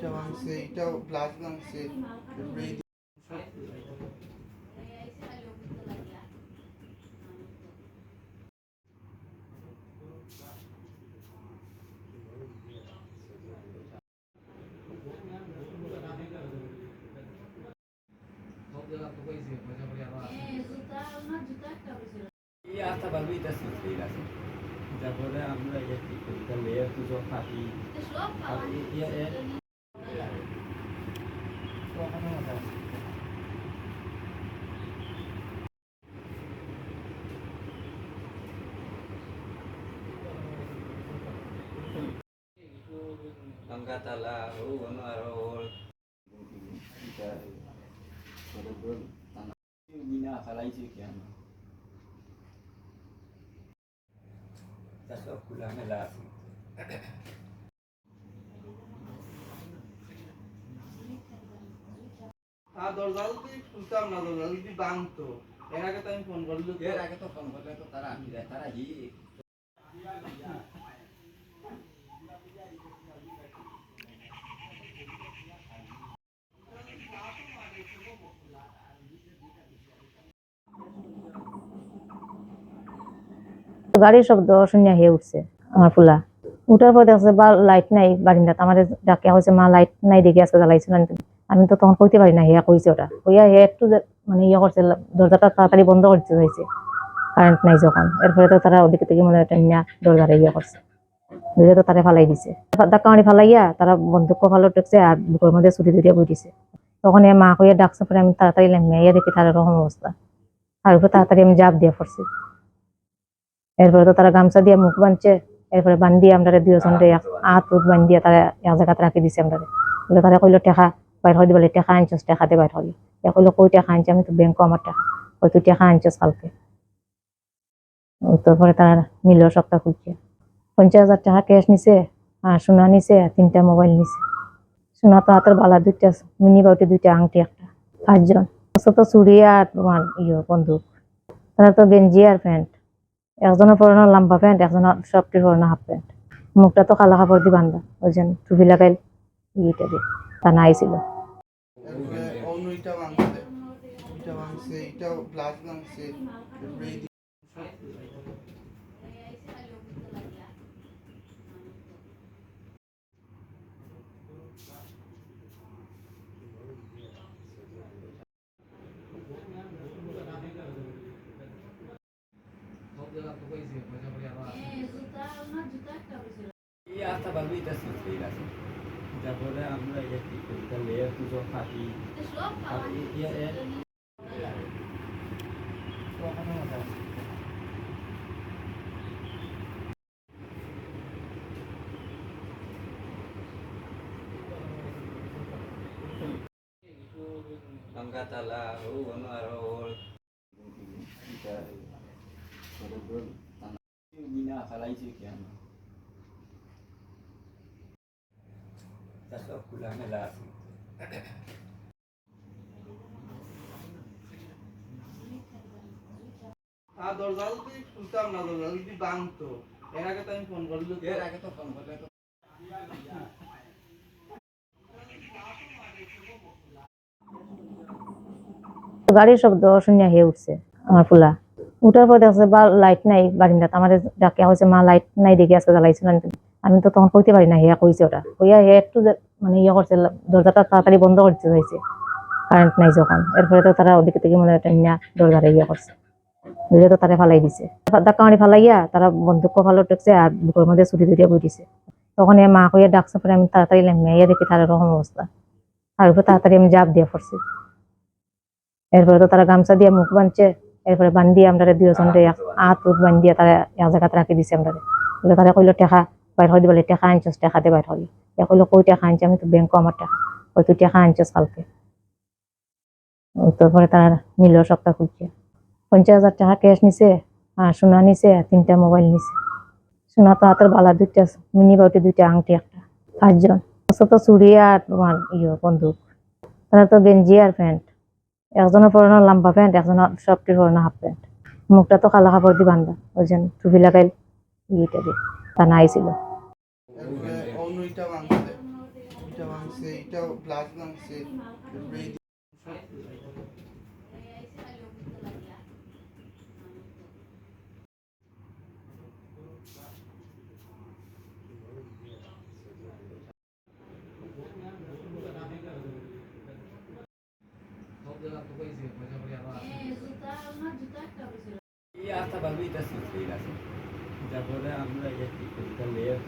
এইটা ভাঙছে এইটাও গ্লাস ভাঙছে এই আস্থা ভাবি এটা ঠিক আছে তারপরে আমরা এটা কি করি? লেয়ার তো সব ফাটি। Sih kian. Tasok kulang lah. আর দরজা যদি খুলতাম না দরজা যদি ভাঙতো এর আগে তো আমি ফোন করল তো এর আগে তো ফোন করলে তো তারা আমি তারা গাড়ির শব্দ শুনিয়া হয়ে উঠছে আমার ফুলা। উঠার পর দেখছে বা লাইট নাই বারিন্দাত। আমার ডাকে হয়েছে মা লাইট নাই দেখে, আজকে জ্বালাইছে না। আমি তো তখন কইতে পারি না, হিয়া কইছে ওটা। হইয়া হে একটু মানে ইয়ে করছে, দরজাটা তাড়াতাড়ি বন্ধ করতে হয়েছে কারেন্ট নাই যখন। এরপরে তো তারা ওদিকে থেকে মনে হয় দরজাটা ইয়ে করছে। ধরে তো তারা ফালাই দিছে। ধাক্কা ফালাইয়া তারা বন্দুক ফালো টেকছে আর বুকের মধ্যে ছুটি ধরিয়া বই দিছে তখন মা কইয়া ডাকছে পরে আমি তাড়াতাড়ি লামিয়া ইয়া দেখি তার এরকম অবস্থা। আর উপরে তাড়াতাড়ি আমি জাপ দিয়ে পড়ছি। এরপরে তো তারা গামছা দিয়ে মুখ বাঁধছে এরপরে বান্ধিয়ে আমরা দুজন হাত উত বান্ধিয়ে তারা এক জায়গাত রাখি দিছে আমরা বলে তারা কইলো, টেকা বাইর করে দিবলে, টেকা আনছস টেকাতে বাইর হলি। কইলো, কই টেকা আনছি আমি তো ব্যাংকও আমার টাকা। কই তুই টেকা আনছস কালকে? তারপরে তারা নিল সবটা খুঁজছে পঞ্চাশ হাজার টাকা ক্যাশ নিছে আর সোনা নিছে, তিনটা মোবাইল নিছে। সোনা তো হাতের বালা দুইটা, মিনি বাউটি দুইটা, আংটি একটা, পাঁচজন। তো চুড়ি আর তোমার ইয়ে বন্দুক। তারা তো গেঞ্জি আর প্যান্ট একজনের পরনো লম্বা প্যান্ট একজনের সবটি পরনো হাফ প্যান্ট মুখটা তো কালা কাপড় দিয়ে বান্ধা, ওই জন্য টুপি লাগাইল ইটা দিয়ে তা না আইছিল তারপরে এই এই আস্থা ভাবি এটা ঠিক আছে তারপরে আমরা এটা কি করি তাহলে লেয়ার তো সব ফাটি আর এ- এ- এ- Angka tala, oh, ano araw, kita, kalau ber, tanah, mina kalai sih kian. Tasok kulang lah. আর দরজা খুলতাম না দরজা যদি ভাঙতো এর আগে তো আমি ফোন করল এর আগে তো ফোন করলে তো গাড়ির শব্দ শুনিয়া হয়ে উঠছে আমার ফুলা। উঠার পর দেখছে বা লাইট নাই বারিন্দাত। আমার ডাকে হয়েছে মা লাইট নাই দেখে আজকে জ্বালাইছে না আমি তো তখন কইতে পারি না, হিয়া কইছে ওটা। হইয়া হে একটু মানে ইয়ে করছে দরজাটা তাড়াতাড়ি বন্ধ করতে হয়েছে কারেন্ট নাই যখন। এরপরে তো তারা ওদিকে থেকে মনে হয় টাইনা দরজাটা ইয়ে করছে। ধরে তো তারা ফালাই দিছে। ধাক্কা ফালাইয়া তারা বন্দুক ফালো টেকছে আর বুকের মধ্যে ছুটি ধরিয়া বই দিছে। তখন এ মা কইয়া ডাকছে, পরে আমি তাড়াতাড়ি ইয়া দেখি তার এরকম অবস্থা। আর উপরে তাড়াতাড়ি আমি জাপ দিয়ে পড়ছি। এরপরে তো তারা গামছা দিয়ে মুখ বাঁধছে। এরপরে বান্ধিয়ে আমরা দুজন হাত উত বান্ধিয়ে তারা এক জায়গাত রাখি দিছে আমরা তারা কইলো, টেকা বাইর হয়ে দিবলে টেকা আনছস টেকাতে বাইর হলি এ কইলো কই টেকা আনছি আমি তো ব্যাংকও আমার টাকা। কই তুই টেকা আনছস কালকে। তারপরে তারা নিল সবটা খুঁজছে পঞ্চাশ হাজার টাকা ক্যাশ নিছে আর সোনা নিছে, তিনটা মোবাইল নিছে। সোনা তো হাতের বালা দুইটা, মিনি বাউটি দুইটা, আংটি একটা। পাঁচজন। তো চুড়ি আর তোমার ইয়ে বন্দুক। তারা তো গেঞ্জি আর প্যান্ট একজনের পরনো লম্বা প্যান্ট একজনের সবটির পরনো হাফ প্যান্ট মুখটা তো কালা কাপড় দিয়ে বান্ধা। ওই জন্য টুপি লাগাইল ইটা দিয়ে তা নাইছিল অন্য এইটা ভাঙছে। এটা ভাঙছে এটাও গ্লাস ভাঙছে। এটা আমরা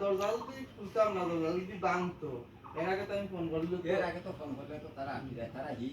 দরজা যদি খুলতাম না দরজা যদি ভাঙতো এর আগে তো আমি ফোন করল এর আগে তো ফোন করলে তো তারা আমি তারা হি।